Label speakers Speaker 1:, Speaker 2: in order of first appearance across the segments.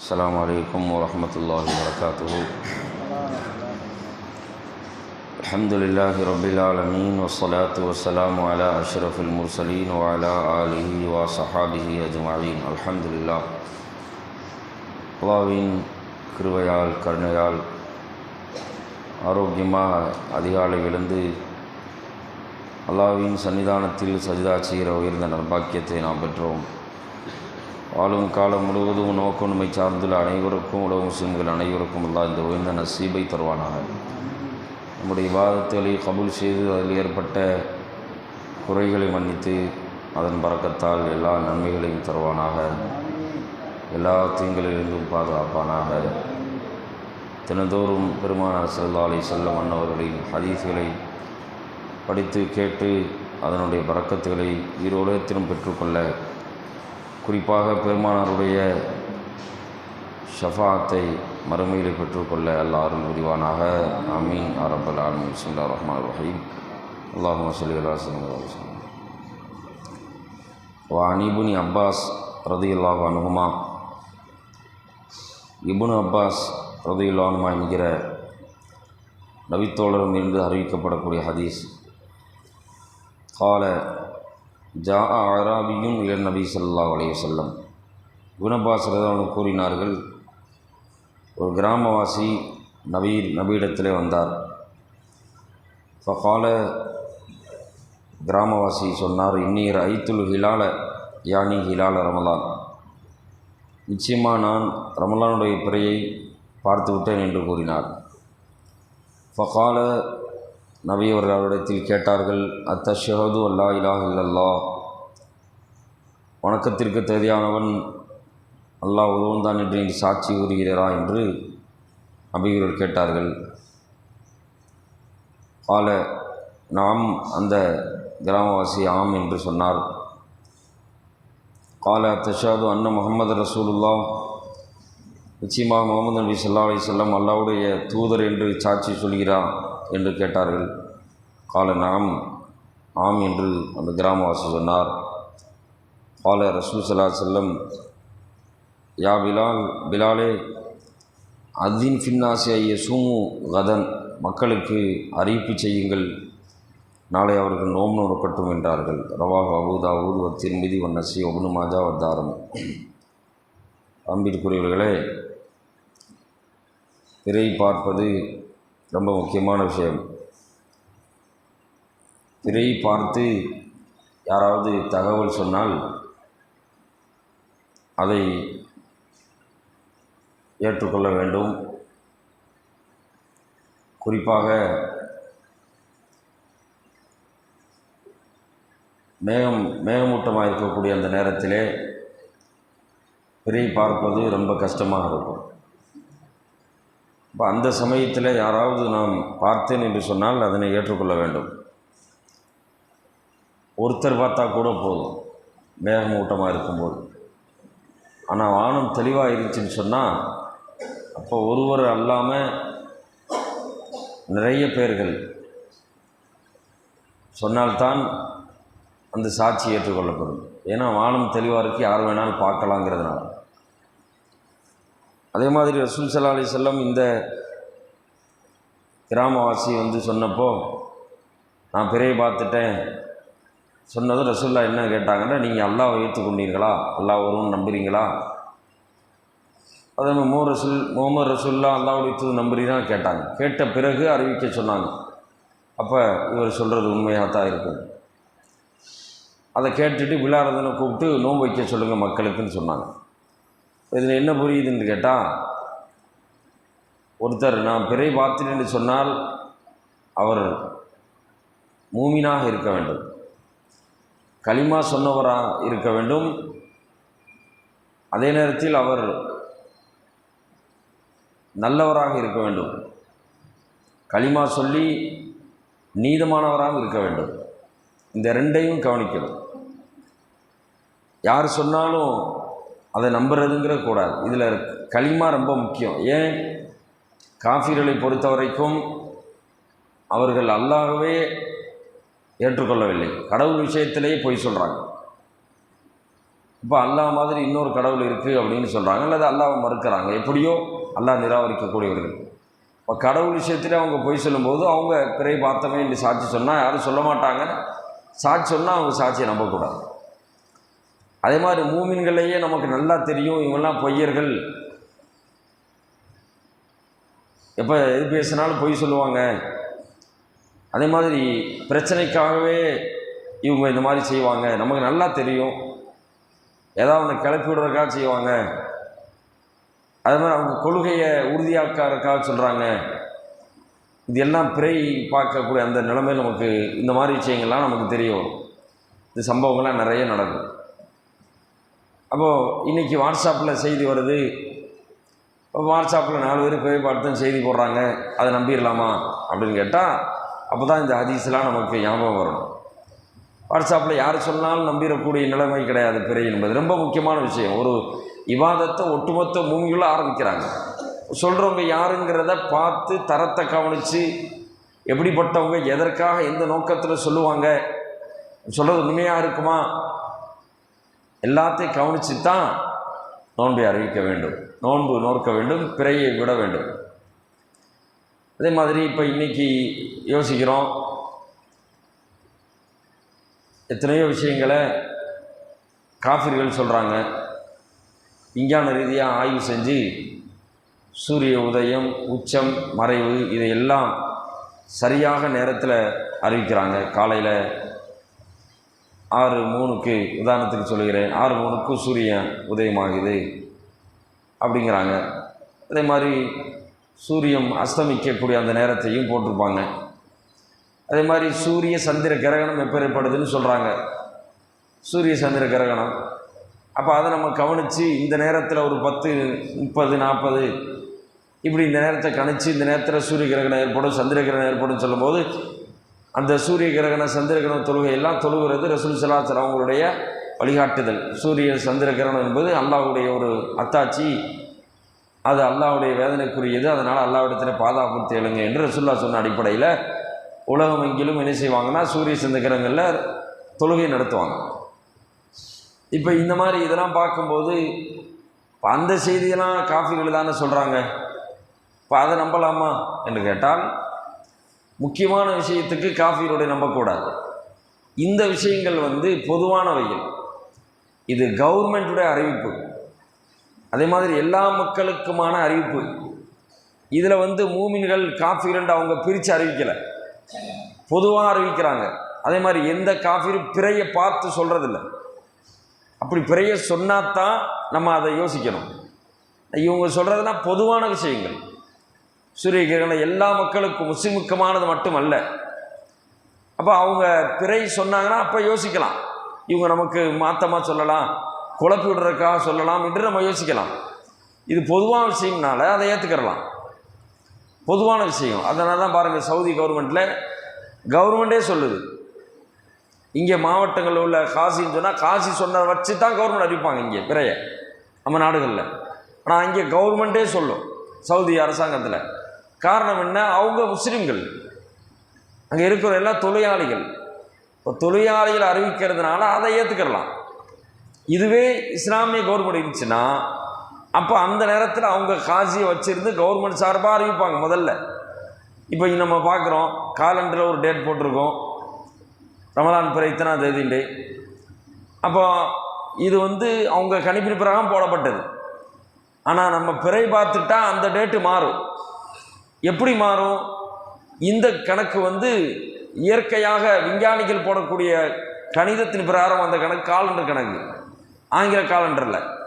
Speaker 1: السلام عليكم ورحمة الله وبركاته الحمد لله رب العالمين والصلاة والسلام على أشرف المرسلين وعلى آله وصحابه أجمعين الحمد لله அல்லாவின் கிருபையால் கருணையால் ஆரோக்கியமாக அதிகாலை எழுந்து அல்லாவின் சன்னிதானத்தில் சஜிதா செய்கிற உயர்ந்த நற்பாக்கியத்தை நாம் பெற்றோம் வாழும் காலம் முழுவதும் நோக்கம் உண்மை சார்ந்துள்ள அனைவருக்கும் உலக முஸ்லிம்கள் அனைவருக்கும் அல்லா இந்த உயர்ந்த நசீபை தருவானாக. நம்முடைய விவாதத்தை கபூல் செய்து அதில் ஏற்பட்ட குறைகளை மன்னித்து அதன் பறக்கத்தால் எல்லா நன்மைகளையும் தருவானாக. எல்லா தீங்களிலிருந்தும் பாதுகாப்பானாக. தினந்தோறும் பெருமானார் செல்லா செல்ல மன்னவர்களின் ஹதீஸ்களை படித்து கேட்டு அதனுடைய பறக்கத்துகளை ஈரோலகத்திலும் பெற்றுக்கொள்ள குறிப்பாக பெருமானாருடைய ஷஃபாத்தை மறுமையில் பெற்றுக்கொள்ள அல்லா அருள் புரிவானாக அமீன் அரபல் ஆலமின். சுல்லா ரஹ்மான் ரஹீம் அல்லாஹு சொல்லி அல்லாஹ் சொல்லம் அப்பாஸ் ரதி அல்லாஹ் அனுகுமா இபுனு அப்பாஸ் ரதி அல்லாஹுமா என்கிற நபித்தோழரும் இருந்து அறிவிக்கப்படக்கூடிய ஹதீஸ். கால ஜா ஆராபியும் இளன் நபி சொல்லா அலைய செல்லம் குணபாசரதவன் கூறினார்கள் ஒரு கிராமவாசி நபி நபியிடத்திலே வந்தார். ஃபகால கிராமவாசி சொன்னார் இன்னீர் ஐத்துல் ஹிலால யானி ஹிலால ரமலான். நிச்சயமாக நான் ரமலானுடைய பிறையை பார்த்து விட்டேன் என்று கூறினார். ஃபகால நபி கேட்டார்கள் அவரிடத்தில் கேட்டார்கள் அத்தஷஹது அல்லா இலாஹ் இல்லல்லா வணக்கத்திற்கு தகுதியானவன் அல்லாஹ் உருவன் தான் என்று நீ சாட்சி கூறுகிறாரா என்று நபிகள் கேட்டார்கள். கால நாம் அந்த கிராமவாசி ஆம் என்று சொன்னார். கால தஷாது அண்ணன் முகமது ரசூலுல்லா நிச்சயமாக முகமது நபி சொல்லா அலி செல்லம் அல்லாவுடைய தூதர் என்று சாட்சி சொல்கிறார். என்று கேட்டார்கள். கால நாம் ஆம் என்று அந்த கிராமவாசி சொன்னார். கால ரசூல் சல்லா செல்லம் யா பிலால் பிலாலே அதின் ஃபின்னாசி சூமு கதன் மக்களுக்கு அறிவிப்பு செய்யுங்கள். நாளை அவர்கள் நோம் நோரப்பட்டும் என்றார்கள். ரவாஹ் அபூதா ஊது திருமிதி வன்னசி ஒபுனு மாஜா வத்தாரம் அம்பிற்குரியவர்களே பிறை பார்ப்பது ரொம்ப முக்கியமான விஷயம். பிறை பார்த்து யாராவது தகவல் சொன்னால் அதை ஏற்றுக்கொள்ள வேண்டும். குறிப்பாக மேகம் மேகமூட்டமாக இருக்கக்கூடிய அந்த நேரத்திலே பிறை பார்ப்பது ரொம்ப கஷ்டமாக இருக்கும். இப்போ அந்த சமயத்தில் யாராவது நாம் பார்த்தேன் என்று சொன்னால் அதனை ஏற்றுக்கொள்ள வேண்டும். ஒருத்தர் பார்த்தா கூட போதும். மேகமூட்டமாக இருக்கும்போது. ஆனால் வானம் தெளிவாக இருந்துச்சுன்னு சொன்னால் அப்போ ஒருவர் அல்லாமல் நிறைய பேர்கள் சொன்னால்தான் அந்த சாட்சி ஏற்றுக்கொள்ளப்படும். ஏன்னா வானம் தெளிவாக இருக்கு யார் வேணாலும் பார்க்கலாங்கிறதுனால. அதே மாதிரி ரசூல் சல்லா அலி செல்லம் இந்த கிராமவாசி வந்து சொன்னப்போ நான் பிறையை பார்த்துட்டேன். சொன்னதும் ரசூல்லா என்ன கேட்டாங்கன்னா நீங்கள் அல்லாவை ஏற்றுக்கொண்டீர்களா? அல்லாஹ் வரும்னு நம்புறீங்களா? அதே மாதிரி மோ ரசூல் முகமது ரசூல்லா அல்லாவுடைய தூது நம்புறீங்கன்னு கேட்டாங்க. கேட்ட பிறகு அறிவிக்க சொன்னாங்க. அப்போ இவர் சொல்கிறது உண்மையாக தான் இருக்கும் அதை கேட்டுட்டு விழாரதனை கூப்பிட்டு நோன்பு வைக்க சொல்லுங்கள் மக்களுக்குன்னு சொன்னாங்க. இதில் என்ன புரியுதுன்னு கேட்டால் ஒருத்தர் நான் பிறை என்று சொன்னால் அவர் மூமினாக இருக்க வேண்டும். களிமா சொன்னவராக இருக்க வேண்டும். அதே நேரத்தில் அவர் நல்லவராக இருக்க வேண்டும். களிமா சொல்லி நீதமானவராக இருக்க வேண்டும். இந்த ரெண்டையும் கவனிக்கணும். யார் சொன்னாலும் அதை நம்புறதுங்கிற கூடாது. இதில் களிமா ரொம்ப முக்கியம். ஏன்? காஃபிர்களை பொறுத்த வரைக்கும் அவர்கள் அல்லாகவே ஏற்றுக்கொள்ளவில்லை. கடவுள் விஷயத்திலேயே பொய் சொல்கிறாங்க இப்போ அல்லாஹ் மாதிரி இன்னொரு கடவுள் இருக்குது அப்படின்னு சொல்கிறாங்க அல்லது அல்லாவை மறுக்கிறாங்க. எப்படியோ அல்லாஹ் நிராகரிக்கக்கூடியவர்கள். இப்போ கடவுள் விஷயத்தில் அவங்க பொய் சொல்லும்போது அவங்க பிறை பார்த்தமே என்று சாட்சி சொன்னால் யாரும் சொல்ல மாட்டாங்க. சாட்சி சொன்னால் அவங்க சாட்சியை நம்பக்கூடாது. அதே மாதிரி மூமின்களையே நமக்கு நல்லா தெரியும் இவங்கெல்லாம் பொய்யர்கள். எப்போ எது பேசினாலும் பொய் சொல்லுவாங்க. அதே மாதிரி பிரச்சனைக்காகவே இவங்க இந்த மாதிரி செய்வாங்க. நமக்கு நல்லா தெரியும். ஏதாவது ஒன்று கிளப்பி விடுறதுக்காக செய்வாங்க. அதே மாதிரி அவங்க கொள்கையை உறுதியாக்காரக்காக சொல்கிறாங்க இது எல்லாம் பிறை பார்க்கக்கூடிய அந்த நிலைமையில் நமக்கு இந்த மாதிரி விஷயங்கள்லாம் நமக்கு தெரிய வரும். இந்த சம்பவங்கள்லாம் நிறைய நடக்கும் அப்போது இன்றைக்கி வாட்ஸ்அப்பில் செய்தி வருது. இப்போ வாட்ஸ்அப்பில் நாலு பேர் போய் பார்த்து செய்தி போடுறாங்க. அதை நம்பிடலாமா? அப்படின்னு கேட்டால் அப்போ தான் இந்த ஹதீஸ்லாம் நமக்கு ஞாபகம் வரணும். வாட்ஸ்அப்பில் யார் சொன்னாலும் நம்பிடக்கூடிய நிலைமை கிடையாது பிறை என்பது ரொம்ப முக்கியமான விஷயம். ஒரு விவாதத்தை ஒட்டுமொத்த மூங்கில ஆரம்பிக்கிறாங்க. சொல்கிறவங்க யாருங்கிறத பார்த்து தரத்தை கவனித்து எப்படிப்பட்டவங்க எதற்காக எந்த நோக்கத்தில் சொல்லுவாங்க? சொல்கிறது உண்மையாக இருக்குமா? எல்லாத்தையும் கவனித்து தான் நோன்பை அறிவிக்க வேண்டும். நோன்பு நோக்க வேண்டும் பிறையை விட வேண்டும். அதே மாதிரி இப்போ இன்றைக்கி யோசிக்கிறோம். எத்தனையோ விஷயங்களை காஃபிர்கள் சொல்கிறாங்க விஞ்ஞான ரீதியாக ஆய்வு செஞ்சு சூரிய உதயம் உச்சம் மறைவு இதையெல்லாம் சரியாக நேரத்தில் அறிவிக்கிறாங்க. காலையில் ஆறு மூணுக்கு உதாரணத்துக்கு சொல்லுகிறேன். ஆறு மூணுக்கு சூரியன் உதயமாகுது. அப்படிங்கிறாங்க. அதே மாதிரி சூரியன் அஸ்தமிக்கக்கூடிய அந்த நேரத்தையும் போட்டிருப்பாங்க. அதே மாதிரி சூரிய சந்திர கிரகணம் எப்போ ஏற்படுதுன்னு சொல்கிறாங்க சூரிய சந்திர கிரகணம். அப்போ அதை நம்ம கவனித்து இந்த நேரத்தில் ஒரு பத்து முப்பது நாற்பது இப்படி இந்த நேரத்தை கணிச்சு இந்த நேரத்தில் சூரிய கிரகணம் ஏற்படும் சந்திர கிரகணம் ஏற்படும் சொல்லும்போது அந்த சூரிய கிரகண சந்திர கிரகண தொழுகை எல்லாம் தொழுகிறது ரசூல் சலாச்சர் அவங்களுடைய வழிகாட்டுதல். சூரிய சந்திர கிரகணம் என்பது அல்லாஹ்வுடைய ஒரு அத்தாச்சி அது அல்லாவுடைய வேதனைக்குரியது. அதனால் அல்லாவிடத்தில் பாதுகாப்பு தேளுங்க என்று ரசுல்லா சொன்ன அடிப்படையில் உலகம் எங்கிலும் என்ன செய்வாங்கன்னா சூரிய சந்திரகிரகங்களில் தொழுகை நடத்துவாங்க. இப்போ இந்த மாதிரி இதெல்லாம் பார்க்கும்போது இப்போ அந்த செய்தியெல்லாம் காஃபிகள் தானே சொல்கிறாங்க இப்போ அதை நம்பலாமா? என்று கேட்டால் முக்கியமான விஷயத்துக்கு காஃபிகளுடைய நம்பக்கூடாது இந்த விஷயங்கள் வந்து பொதுவானவைகள். இது கவர்மெண்ட்டுடைய அறிவிப்பு. அதே மாதிரி எல்லா மக்களுக்குமான அறிவிப்பு. இதில் வந்து மூமின்கள் காஃபிரண்டு அவங்க பிரித்து அறிவிக்கலை. பொதுவாக அறிவிக்கிறாங்க. அதே மாதிரி எந்த காஃபிரும் பிறையை பார்த்து சொல்கிறதில்ல அப்படி பிறைய சொன்னாதான் நம்ம அதை யோசிக்கணும். இவங்க சொல்கிறதுனா பொதுவான விஷயங்கள். சூரிய கிரகணம் எல்லா மக்களுக்கும் முஸ்லிமுக்கமானது மட்டுமல்ல. அப்போ அவங்க பிறை சொன்னாங்கன்னா அப்போ யோசிக்கலாம். இவங்க நமக்கு மாற்றமாக சொல்லலாம் குழப்பி விடுறதுக்காக சொல்லலாம் என்று நம்ம யோசிக்கலாம். இது பொதுவான விஷயம்னால அதை ஏற்றுக்கிறலாம் பொதுவான விஷயம். அதனால தான் பாருங்கள் சவுதி கவர்மெண்ட்டில் கவர்மெண்ட்டே சொல்லுது. இங்கே மாவட்டங்களில் உள்ள காசின்னு சொன்னால் காசி சொன்னதை வச்சு தான் கவர்மெண்ட் அறிவிப்பாங்க இங்கே பிறைய. நம்ம நாடுகளில். ஆனால் இங்கே கவர்மெண்ட்டே சொல்லும். சவுதி அரசாங்கத்தில். காரணம் என்ன? அவங்க முஸ்லீம்கள். அங்கே இருக்கிற எல்லாம் தொழிலாளிகள். இப்போ தொழிலாளிகள் அறிவிக்கிறதுனால அதை ஏற்றுக்கிடலாம் இதுவே இஸ்லாமிய கவர்மெண்ட் இருந்துச்சுன்னா அப்போ அந்த நேரத்தில் அவங்க காசியை வச்சுருந்து கவர்மெண்ட் சார்பாக அறிவிப்பாங்க முதல்ல. இப்போ நம்ம பார்க்குறோம் காலண்டரில் ஒரு டேட் போட்டிருக்கோம். ரமலான் பிற இத்தனா தேதிண்டு அப்போ இது வந்து அவங்க கணிப்பின் பிரகாரம் போடப்பட்டது. ஆனால் நம்ம பிறை பார்த்துட்டா அந்த டேட்டு மாறும். எப்படி மாறும்? இந்த கணக்கு வந்து இயற்கையாக விஞ்ஞானிகள் போடக்கூடிய கணிதத்தின் பிரகாரம் அந்த கணக்கு காலண்டர் கணக்கு. ஆங்கில காலண்டரில்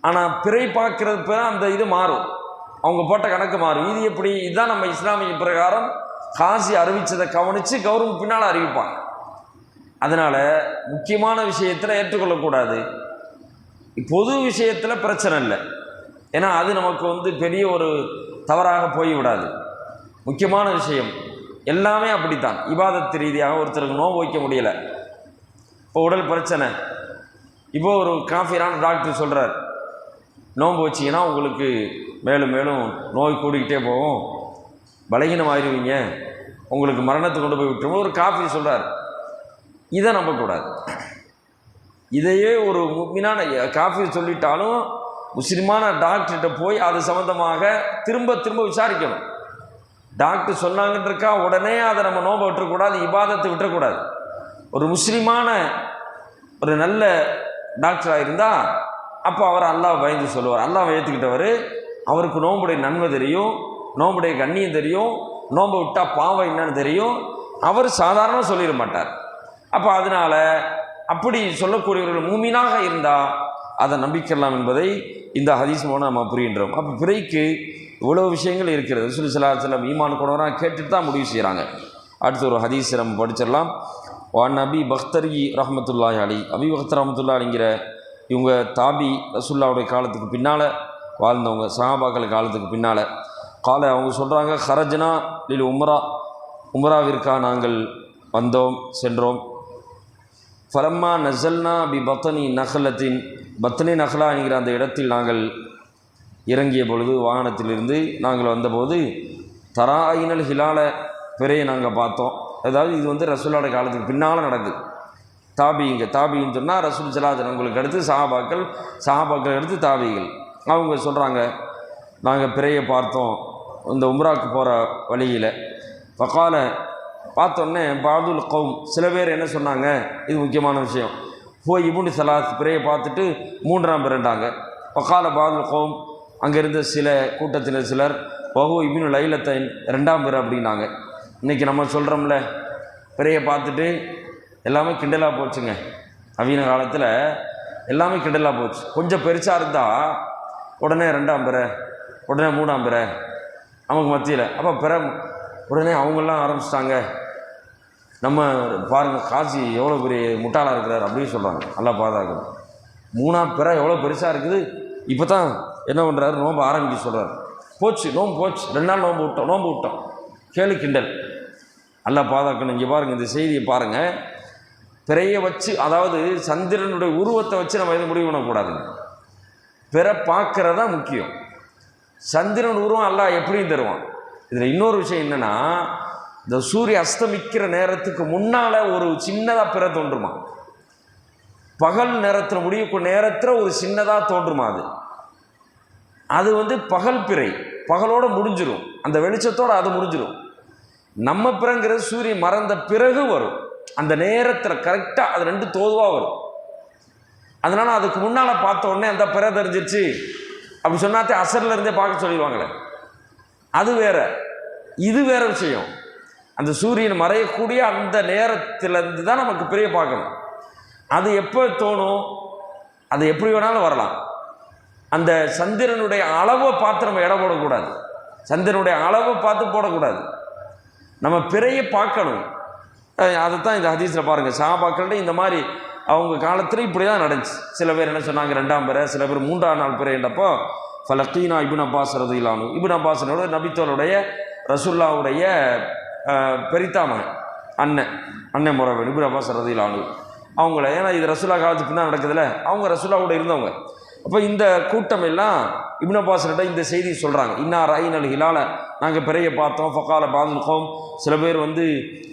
Speaker 1: ஆனால் பிறை பார்க்கறது அந்த இது மாறும். அவங்க போட்ட கணக்கு மாறும். இது எப்படி? இதுதான் நம்ம இஸ்லாமிய பிரகாரம் காசி அறிவித்ததை கவனித்து கௌரவம் பின்னால் அறிவிப்பாங்க. அதனால் முக்கியமான விஷயத்தில் ஏற்றுக்கொள்ளக்கூடாது. பொது விஷயத்தில் பிரச்சனை இல்லை. ஏன்னா அது நமக்கு வந்து பெரிய ஒரு தவறாக போய்விடாது. முக்கியமான விஷயம் எல்லாமே அப்படித்தான். இபாதத்து ரீதியாக ஒருத்தருக்கு நோவு வைக்க முடியலை. இப்போ உடல் பிரச்சனை. இப்போ ஒரு காஃபிரான டாக்டர் சொல்கிறார் நோன்பு வச்சிங்கன்னா உங்களுக்கு மேலும் மேலும் நோய் கூடிக்கிட்டே போகும். பலகீனம் ஆயிடுவீங்க உங்களுக்கு மரணத்தை கொண்டு போய் விட்டுருவோம். ஒரு காஃபி சொல்கிறார் இதை நம்பக்கூடாது. இதையே ஒரு முக்கியமான காஃபி சொல்லிட்டாலும் முஸ்லிமான டாக்டர்கிட்ட போய் அது சம்மந்தமாக திரும்ப திரும்ப விசாரிக்கணும். டாக்டர் சொன்னாங்கன்னு இருக்கா உடனே அதை நம்ம நோம்ப விட்டுறக்கூடாது இபாதத்தை விட்டுறக்கூடாது. ஒரு முஸ்லிமான ஒரு நல்ல டாக்டராக இருந்தால் அப்போ அவர் அல்லாஹ் பயந்து சொல்லுவார். அல்லாஹ் ஏற்றுக்கிட்டவர் அவருக்கு நோம்புடைய நன்மை தெரியும் நோம்புடைய கண்ணியம் தெரியும் நோம்பு விட்டால் பாவம் என்னன்னு தெரியும். அவர் சாதாரணமாக சொல்லிட மாட்டார். அப்போ அதனால் அப்படி சொல்லக்கூடியவர்கள் மூமினாக இருந்தால் அதை நம்பிக்கலாம் என்பதை இந்த ஹதீஸ் மூலம் நம்ம புரிகின்றோம். அப்போ பிறைக்கு இவ்வளோ விஷயங்கள் இருக்கிறது. ரசூல் சில செல்லம் ஈமான் கொண்டவராக கேட்டுட்டு தான் முடிவு செய்கிறாங்க அடுத்து ஒரு ஹதீஸ் நம்ம படிச்சிடலாம். வான் அபி பக்தரி ரஹமத்துல்லாஹி அலி அபி பக்தர் ரஹமத்துல்லா அலிங்கிற இவங்க தாபி ரசுல்லாவுடைய காலத்துக்கு பின்னால் வாழ்ந்தவங்க சஹாபாக்கள் காலத்துக்கு பின்னால். காலை அவங்க சொல்கிறாங்க ஹரஜ்னா லில் உம்ரா. உம்ராவிற்காக நாங்கள் வந்தோம் சென்றோம். ஃபலம்மா நசல்னா பி பத்தனி நகலத்தின் பத்னி நகலா என்கிற அந்த இடத்தில் நாங்கள் இறங்கிய பொழுது வாகனத்திலிருந்து நாங்கள் வந்தபோது தராயினல் ஹிலால பிறையை நாங்கள் பார்த்தோம். அதாவது இது வந்து ரசூலோட காலத்துக்கு பின்னால் நடக்குது. தாபிங்க தாபின்னு சொன்னால் ரசூல் சலாஜன் உங்களுக்கு அடுத்து சஹாபாக்கள் சஹாபாக்கள் அடுத்து தாபிகள். அவங்க சொல்கிறாங்க நாங்கள் பிறையை பார்த்தோம் இந்த உம்ராக்கு போகிற வழியில். பக்கால பார்த்தோன்னே பாதுல் கௌம் சில பேர் என்ன சொன்னாங்க இது முக்கியமான விஷயம். போய் இபுனு சலாத் பிறையை பார்த்துட்டு மூன்றாம் பிறண்டாங்க. பக்கால பாதுல் கோம் அங்கே இருந்த சில கூட்டத்தில் சிலர் பஹு இபின் லைலத்தை ரெண்டாம் பிற அப்படின்னாங்க. இன்றைக்கி நம்ம சொல்கிறோம்ல பிறையை பார்த்துட்டு எல்லாமே கிண்டலாக போச்சுங்க. நவீன காலத்தில் எல்லாமே கிண்டலாக போச்சு. கொஞ்சம் பெருசாக இருந்தால் உடனே ரெண்டாம் பிற உடனே மூணாம் பிற நமக்கு மத்தியில். அப்போ பிற உடனே அவங்களாம் ஆரம்பிச்சிட்டாங்க. நம்ம பாருங்கள் காசி எவ்வளோ பெரிய முட்டாளாக இருக்கிறார் அப்படின்னு சொல்கிறாங்க நல்லா பாதுகாக்கணும் மூணாம் பிற எவ்வளோ பெருசாக இருக்குது? இப்போ தான் என்ன பண்ணுறாரு நோம்பு ஆரம்பிக்க சொல்கிறார் போச்சு நோம்பு போச்சு. ரெண்டு நாள் நோம்பு விட்டோம் நோம்பு விட்டோம். கேளு கிண்டல். நல்லா பாதுகாக்கணும் இங்கே பாருங்கள் இந்த செய்தியை பாருங்கள் பிறையை வச்சு அதாவது சந்திரனுடைய உருவத்தை வச்சு நம்ம எதுவும் முடிவு பண்ணக்கூடாதுங்க. பிற பார்க்குறதான் தான் முக்கியம். சந்திரன் உருவம் எல்லாம் எப்படியும் தருவான். இதில் இன்னொரு விஷயம் என்னென்னா இந்த சூரிய அஸ்தமிக்கிற நேரத்துக்கு முன்னால் ஒரு சின்னதாக பிற தோன்றுமா? பகல் நேரத்தில் முடியக்கூடிய நேரத்தில் ஒரு சின்னதாக தோன்றுமா அது? அது வந்து பகல் பிறை. பகலோடு முடிஞ்சிடும் அந்த வெளிச்சத்தோடு அது முடிஞ்சிடும் நம்ம பிறங்கிறது சூரியன் மறந்த பிறகு வரும். அந்த நேரத்தில் கரெக்டாக அது ரெண்டு தோதுவாக வரும். அதனால் அதுக்கு முன்னால் பார்த்த உடனே அந்த பிற தெரிஞ்சிருச்சு. அப்படி சொன்னாத்தே அசரில் இருந்தே பார்க்க சொல்லிடுவாங்களே. அது வேற. இது வேற விஷயம். அந்த சூரியன் மறையக்கூடிய அந்த நேரத்திலேருந்து தான் நமக்கு பிரிய பார்க்கணும். அது எப்போ தோணும்? அது எப்படி வேணாலும் வரலாம். அந்த சந்திரனுடைய அளவை பார்த்து நம்ம இடம் போடக்கூடாது. சந்திரனுடைய அளவை பார்த்து போடக்கூடாது. நம்ம பிறையை பார்க்கணும். அதை தான் இந்த ஹதீஸில் பாருங்கள் சாபாக்கள்கிட்ட இந்த மாதிரி அவங்க காலத்தில் இப்படி தான் நடந்துச்சு. சில பேர் என்ன சொன்னாங்க? ரெண்டாம் பிறை சில பேர் மூன்றாம் நாள் பிறைன்றப்போ ஃபலக்கீனா இபின் அப்பாஸ் இல்லாமல் இபின் அப்பாஸனோட நபித்தோருடைய ரசுல்லாவுடைய பெரித்தாமகன் அண்ணன் அண்ணன் முறை இபின் அப்பாஸ் ஆளு அவங்கள ஏன்னா இது ரசுல்லா காலத்துக்கு தான் நடக்குதுல்ல அவங்க ரசுல்லாவோட இருந்தவங்க. அப்போ இந்த கூட்டம் எல்லாம் இப்னு அப்பாஸ்கிட்ட இந்த செய்தி சொல்கிறாங்க இன்னா ரயின் அல் ஹிலால நாங்கள் பிறைய பார்த்தோம். ஃபக்கால பாதுனுக்கோம் சில பேர் வந்து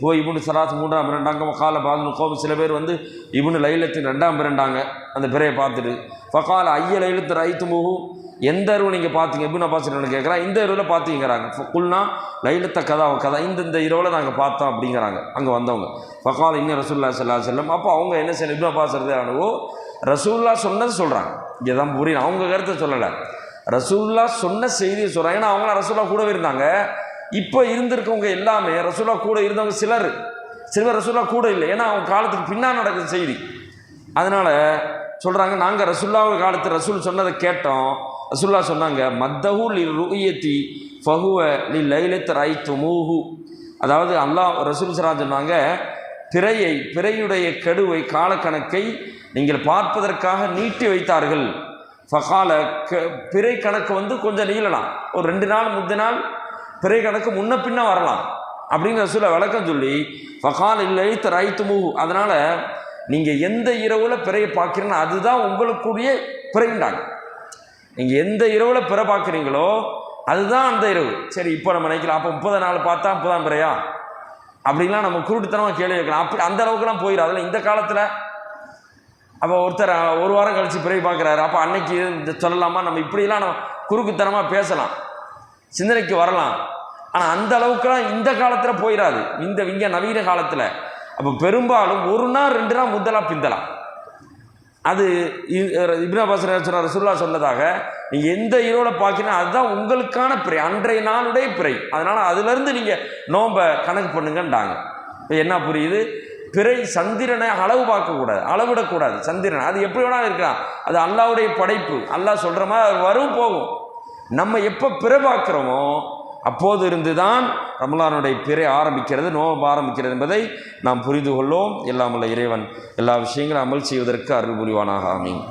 Speaker 1: ஓ இபுனு சராத் மூன்றாம் பிறண்டாங்க ஃபக்கால பாதுனுக்கோம் சில பேர் வந்து இபுனு லைலத்தின் ரெண்டாம் பிறண்டாங்க அந்த பிறையை பார்த்துட்டு. ஃபக்கால ஐய லைலத்து ரைத்து முகும் எந்த அருவு நீங்கள் பார்த்தீங்க? இபுன் அப்பாஸ் கேட்குறா இந்த இரவில் பார்த்தீங்கிறாங்க. குல்னா லைலத்த கதா கதா இந்த இந்த இரவில் நாங்கள் பார்த்தோம் அப்படிங்கிறாங்க. அங்கே வந்தவங்க. ஃபக்கால இன்னும் ரசூல்லா சல்லா செல்லம் அப்போ அவங்க என்ன செய்யணும்? இப்னு அப்பாஸ் அனுவோ ரசூல்லா சொன்னது சொல்கிறாங்க இங்கே தான் புரியும் அவங்க கருத்தை சொல்லலை. ரசூல்லா சொன்ன செய்தியை சொல்கிறாங்க ஏன்னா அவங்களாம் ரசூல்லா கூடவே இருந்தாங்க. இப்போ இருந்திருக்கவங்க எல்லாமே ரசூல்லா கூட இருந்தவங்க சிலர். சிலர் ரசூல்லா கூட இல்லை. ஏன்னா அவங்க காலத்துக்கு பின்னால் நடக்கிற செய்தி. அதனால் சொல்கிறாங்க நாங்கள் ரசுல்லாவுடைய காலத்து ரசூல் சொன்னதை கேட்டோம். ரசுல்லா சொன்னாங்க மத்தஹூ லி ருயத்தி ஃபஹுவ லி லைலத் ராய் துமூஹு அதாவது அல்லாஹ் ரசூல் சரா சொன்னாங்க பிறையை பிறையுடைய கெடுவை காலக்கணக்கை நீங்கள் பார்ப்பதற்காக நீட்டி வைத்தார்கள். ஃபகால க பிறை கணக்கு வந்து கொஞ்சம் நீளலாம். ஒரு ரெண்டு நாள் முந்தின நாள் பிறை கணக்கு முன்ன பின்ன வரலாம். அப்படின்னு ரசூலை விளக்கம் சொல்லி ஃபகால் இல்லை ரைத்து துமுகு அதனால் நீங்கள் எந்த இரவில் பிறையை பார்க்குறீங்கன்னா அதுதான் உங்களுக்குரிய பிறைண்டாங்க நீங்கள் எந்த இரவில் பிற பார்க்குறீங்களோ அதுதான் அந்த இரவு. சரி இப்போ நம்ம நினைக்கலாம். அப்போ முப்பது நாள் பார்த்தா முப்பதாம் பிறையா? அப்படின்லாம் நம்ம குருட்டுத்தனமாக கேள்வி வைக்கலாம் அப்படி அந்த அளவுக்குலாம் போயிடும் அதில் இந்த காலத்தில் அப்போ ஒருத்தர் ஒரு வாரம் கழித்து பிறகு பார்க்குறாரு. அப்போ அன்னைக்கு இந்த சொல்லலாமா? நம்ம இப்படிலாம் நம்ம குறுக்குத்தனமாக பேசலாம். சிந்தனைக்கு வரலாம். ஆனால் அந்த அளவுக்குலாம் இந்த காலத்தில் போயிடாது. இந்த இங்கே நவீன காலத்தில். அப்போ பெரும்பாலும் ஒரு நாள் ரெண்டு நாள் முந்தலாம் பிந்தலாம். அது இப்னா பாசர் சொன்னார் ரசுல்லா சொன்னதாக நீங்கள் எந்த இரவில் பார்க்கணும் அதுதான் உங்களுக்கான பிறை அன்றைய நாளுடைய பிறை. அதனால் அதுலேருந்து நீங்கள் நோன்பை கணக்கு பண்ணுங்கன்றாங்க. இப்போ என்ன புரியுது? பிறை சந்திரனை அளவு பார்க்கக்கூடாது அளவிடக்கூடாது சந்திரன். அது எப்படி வேணாலும் இருக்கலாம். அது அல்லாவுடைய படைப்பு. அல்லாஹ் சொல்கிற மாதிரி அது வரும் போகும். நம்ம எப்போ பிற பார்க்குறோமோ அப்போது இருந்து தான் ரமலானுடைய பிறை ஆரம்பிக்கிறது நோம்பு ஆரம்பிக்கிறது என்பதை நாம் புரிந்து கொள்வோம். எல்லாமுள்ள இறைவன் எல்லா விஷயங்களும் அமல் செய்வதற்கு அருள் புரிவானாக. ஆமீன்.